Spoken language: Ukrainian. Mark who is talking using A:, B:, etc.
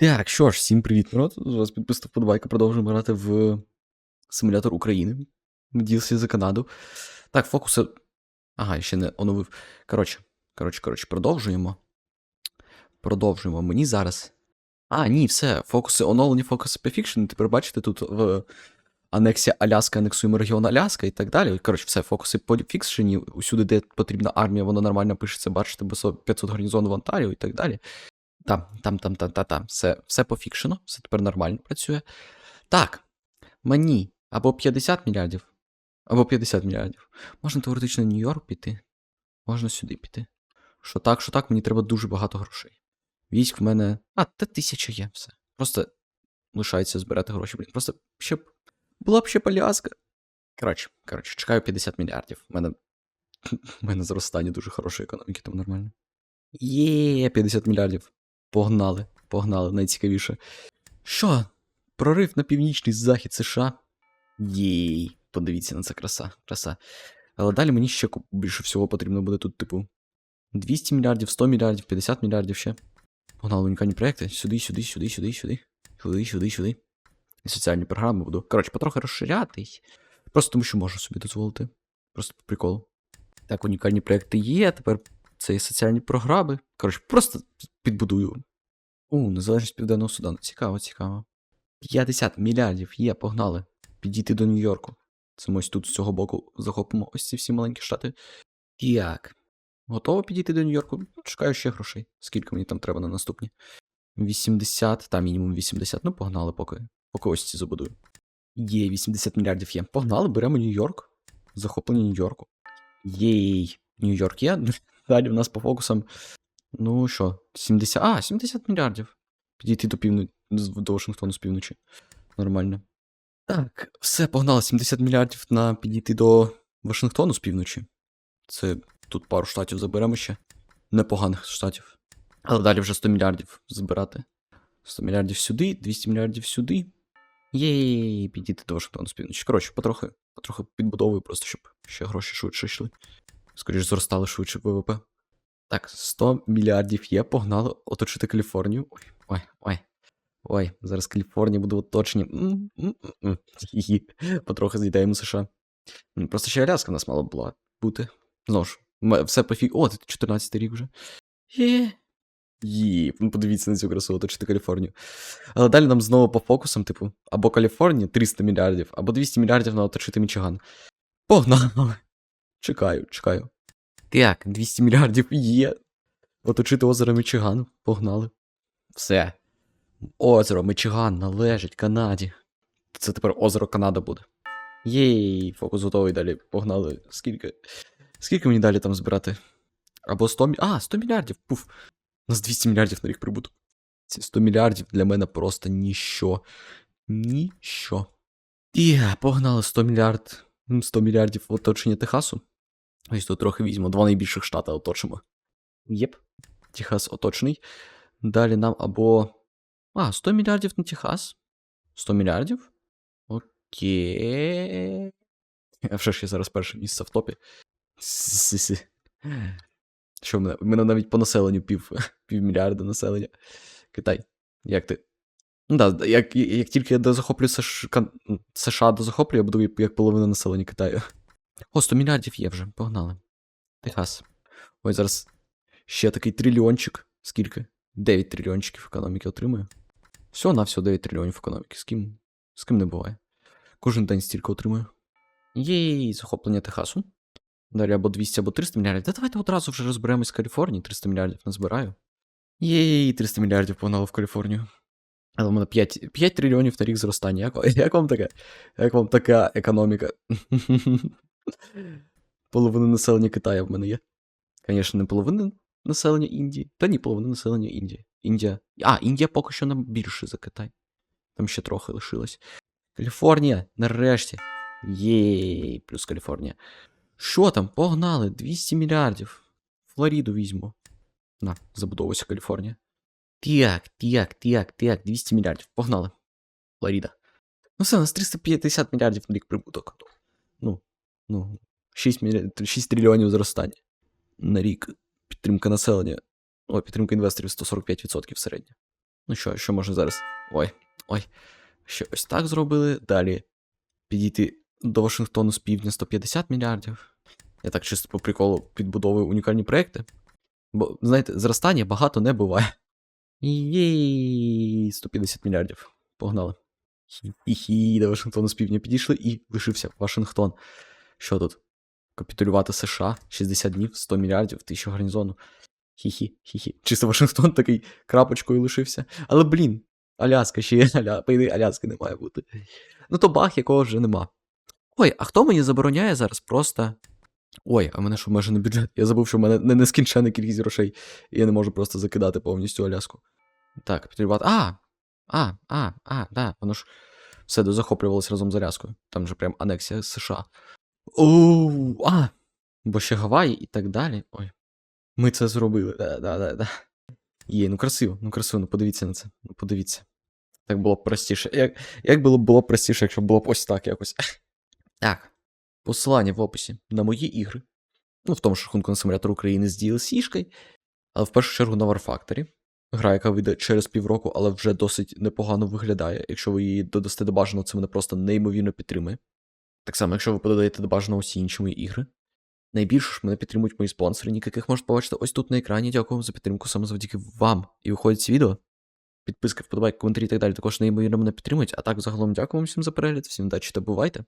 A: Так, що ж, всім привіт, народ. З вас підписав подбайка, продовжуємо грати в симулятор України. Ділся за Канаду. Так, фокуси. Ага, ще не оновив. Коротше, коротше, коротше, продовжуємо. Продовжуємо. Мені зараз. А, ні, все. Фокуси оновлені, фокуси Perfection. Тепер бачите, тут в анексі Аляска, анексуємо регіон Аляска і так далі. Коротше, все, фокуси пофікшені. Усюди, де потрібна армія, воно нормально пишеться, бачите, бо 500 гарнізон в Онтаріо і так далі. Там, там, там, там, там, там. Все, все пофікшено, все тепер нормально працює. Так, мені або 50 мільярдів, або 50 мільярдів. Можна теоретично Нью-Йорк піти, можна сюди піти. Що так, що так, мені треба дуже багато грошей. Військ в мене. А, та тисяча є, все. Просто лишається збирати гроші, блін. Просто щоб була б ще поляска. Коротше, коротше, чекаю 50 мільярдів. У мене. Мене зростання дуже хорошої економіки, там нормально. Є, 50 мільярдів. Погнали, погнали, найцікавіше. Що? Прорив на північний захід США. Єй, подивіться на це краса, краса. Але далі мені ще більше всього потрібно буде тут, типу, 200 мільярдів, 100 мільярдів, 50 мільярдів ще. Погнали унікальні проекти. Сюди, сюди, сюди, сюди, сюди. Сюди, сюди, сюди. І соціальні програми буду. Коротше, потрохи розширятись. Просто тому, що можу собі дозволити. Просто по приколу. Так, унікальні проекти є, тепер це є соціальні програми. Коротше, просто підбудую. У, незалежність Південного Судану. Цікаво, цікаво. 50 мільярдів є, погнали. Підійти до Нью-Йорку. Це ми ось тут з цього боку захопимо ось ці всі маленькі штати. Як? Готово підійти до Нью-Йорку? Чекаю ще грошей. Скільки мені там треба на наступні? 80, та мінімум 80. Ну, погнали поки. Поки ось ці забудую. Є, 80 мільярдів є. Погнали, беремо Нью-Йорк. Захоплення Нью-Йорку. Єй, Нью-Йорк є. Далі в нас по фокусам. Ну що, 70. А, 70 мільярдів. Підійти до півночі до Вашингтону з півночі. Нормально. Так, все, погнали. 70 мільярдів на підійти до Вашингтону з півночі. Це тут пару штатів заберемо ще. Непоганих штатів. Але далі вже 100 мільярдів збирати. 100 мільярдів сюди, 200 мільярдів сюди. Єй, підійти до Вашингтону з півночі. Коротше, потрохи, потрохи підбудовую, просто щоб ще гроші швидше йшли. Скоріше зростали швидше ВВП. Так, 100 мільярдів є, погнали оточити Каліфорнію. Ой, ой, ой. Ой, зараз Каліфорнія буде оточені. Потрохи з'їдаємо США. Просто ще Аляска в нас мала була бути. Знову ж, все пофіг. О, це 14 рік вже. Є, ну подивіться на цю красу, оточити Каліфорнію. Але далі нам знову по фокусам, типу, або Каліфорнія 300 мільярдів, або 200 мільярдів на оточити Мічиган. Погнали. Чекаю, чекаю. Так, 200 мільярдів є. Оточити озеро Мічиган. Погнали. Все. Озеро Мічиган належить Канаді. Це тепер озеро Канада буде. Єй, фокус готовий далі. Погнали. Скільки? Скільки мені далі там збирати? Або 100 мі... А, 100 мільярдів. Пуф. У нас 200 мільярдів на рік прибуток. Ці 100 мільярдів для мене просто ніщо. Ніщо. І погнали 100 мільярд. 100 мільярдів в оточення Техасу. Ось тут трохи візьмемо. Два найбільших штата оточимо. Єп. Техас оточений. Далі нам або. А, 100 мільярдів на Техас. 100 мільярдів? Окей. А вже ж я зараз перше місце в топі. Сі-сі. Що в мене? В мене навіть по населенню пів, півмільярда населення. Китай. Як ти? Ну да, як, як тільки я дозахоплю США, США дозахоплю, я буду як половина населення Китаю. О, 100 мільярдів є вже, погнали. Техас. Ой, зараз ще такий трильйончик. Скільки? 9 трильйончиків економіки отримую. Всього на всього 9 трильйонів економіки. З ким? З ким не буває. Кожен день стільки отримую. Єй, захоплення Техасу. Далі або 200, або 300 мільярдів. Та давайте одразу вже розберемось з Каліфорнії. 300 мільярдів назбираю. Єй, 300 мільярдів погнало в Каліфорнію. Але в мене 5, 5 трильйонів на рік зростання. Як, як вам таке? Як вам така економіка? Половина населення Китаю в мене є. Звісно, не половина населення Індії. Та ні, половина населення Індії. Індія. А, Індія поки що нам більше за Китай. Там ще трохи лишилось. Каліфорнія, нарешті. Єй, плюс Каліфорнія. Що там? Погнали, 200 мільярдів. Флориду візьму. На, забудовуйся Каліфорнія. Так, так, так, так, 200 мільярдів. Погнали. Флорида. Ну все, у нас 350 мільярдів на рік прибуток. Ну, ну, 6, мілья... 6 трильйонів зростання на рік. Підтримка населення. О, підтримка інвесторів 145% середня. Ну що, що можна зараз? Ой, ой. Ще ось так зробили. Далі підійти до Вашингтону з півдня 150 мільярдів. Я так чисто по приколу підбудовую унікальні проекти. Бо, знаєте, зростання багато не буває. Єй, 150 мільярдів. Погнали. Хі-хі, до Вашингтону з півдня підійшли і лишився Вашингтон. Що тут? Капітулювати США 60 днів, 100 мільярдів, 1000 гарнізону. Хі-хі, хі-хі. Чисто Вашингтон такий крапочкою лишився. Але блін, Аляска ще є, Аля... Аляски не має бути. Ну то баг, якого вже нема. Ой, а хто мені забороняє зараз просто. Ой, а в мене що обмежений бюджет? Я забув, що в мене не нескінчена кількість грошей, і я не можу просто закидати повністю Аляску. Так, капітулювати. А! А, а, а, да, воно ж все дозахоплювалося разом з Аляскою. Там же прям анексія США. Оу, а! Бо ще Гаваї і так далі. Ой. Ми це зробили. Да, да, да, да. Є, ну красиво, ну красиво, ну подивіться на це. Ну подивіться. Так було б простіше. Як, як було б було простіше, якщо було б ось так якось. Так. Посилання в описі на мої ігри. Ну, в тому ж рахунку на симулятор України з DLC-шкою, але в першу чергу на War Factory. Гра, яка вийде через півроку, але вже досить непогано виглядає. Якщо ви її додасте до бажаного, це мене просто неймовірно підтримує. Так само, якщо ви подаєте до бажаного усі інші мої ігри. Найбільше ж мене підтримують мої спонсори, яких можете побачити ось тут на екрані. Дякую вам за підтримку саме завдяки вам. І виходять ці відео. Підписки, вподобайки, коментарі і так далі також неймовірно мене підтримують. А так, загалом, дякую вам всім за перегляд, всім удачі та бувайте.